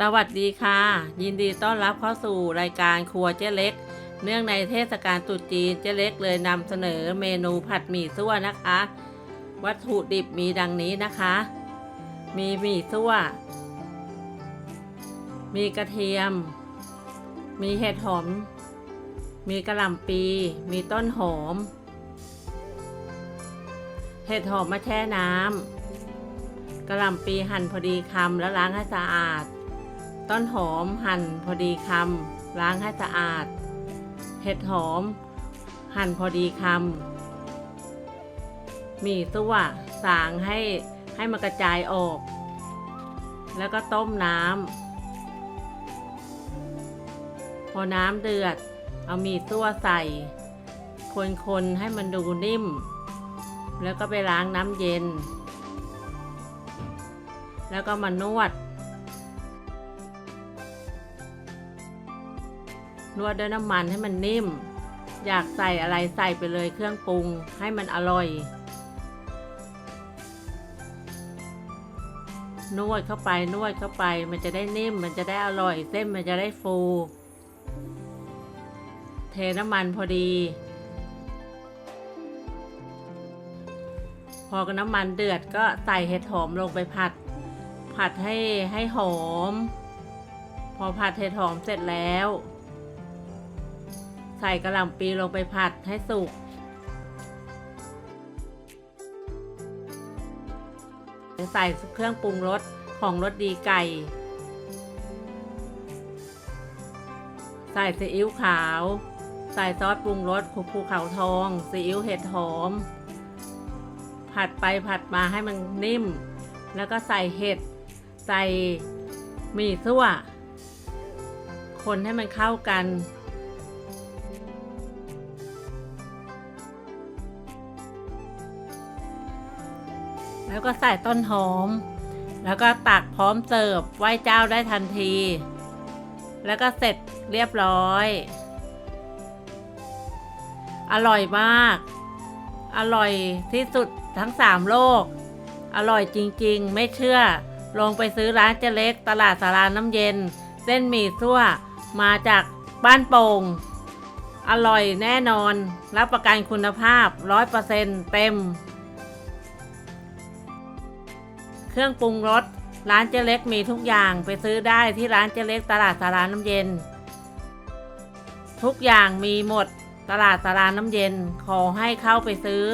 สวัสดีค่ะ ยินดีต้อนรับเข้าสู่รายการครัวเจ๊เล็ก เนื่องในเทศกาลตรุษจีนเจ๊เล็กเลยนำเสนอเมนูผัดหมี่ซั่วนะคะ วัตถุดิบมีดังนี้นะคะ มีหมี่ซั่ว มีกระเทียม มีเห็ดหอม มีกระหล่ำปี มีต้นหอม เห็ดหอมมาแช่น้ำกระหล่ำปีหั่นพอดีคำแล้วล้างให้สะอาด ต้นหอมหั่นพอดีคำล้างให้สะอาด เห็ดหอม หั่นพอดีคำหมี่ซั่วสางให้ให้มันกระจายออก แล้วก็ต้มน้ำพอน้ำเดือด เอาหมี่ซั่วใส่ คนๆให้มันดูนิ่ม แล้วก็ไปล้างน้ำเย็น แล้วก็มานวด นวดด้วยน้ำมันให้มันนิ่ม อยากใส่อะไรใส่ไปเลยเครื่องปรุงให้มันอร่อย นวดเข้าไปนวดเข้าไปมันจะได้นิ่ม มันจะได้อร่อยเส้นมันจะได้ฟู เทน้ำมันพอดี พอกับน้ำมันเดือดก็ใส่เห็ดหอมลงไปผัด ผัดให้ให้หอม พอผัดเห็ดหอมเสร็จแล้ว ใส่กระหล่ำปีลงไปผัดให้สุกใส่เครื่องปรุงรสของรสดีไก่ ใส่ซีอิ๊วขาว ใส่ซอสปรุงรสภูเขาทองซีอิ๊วเห็ดหอม ผัดไปผัดมาให้มันนิ่ม แล้วก็ใส่เห็ด ใส่หมี่ซั่ว คนให้มันเข้ากัน แล้วก็ใส่ต้นหอม แล้วก็ตักพร้อมเสิร์ฟไหว้เจ้าได้ทันที แล้วก็เสร็จเรียบร้อย อร่อยมาก อร่อยที่สุดทั้งสามโลก อร่อยจริงๆ ไม่เชื่อ ลงไปซื้อร้านเจเล็กตลาดสารานน้ำเย็น เส้นหมี่ซั่วมาจากบ้านโป่งอร่อยแน่นอน รับประกันคุณภาพ 100%เต็ม เครื่องปรุงรส ร้านเจเล็กมีทุกอย่างไปซื้อได้ที่ร้านเจเล็กตลาดสารานน้ำเย็น ทุกอย่างมีหมดตลาดสารานน้ำเย็นขอให้เข้าไปซื้อ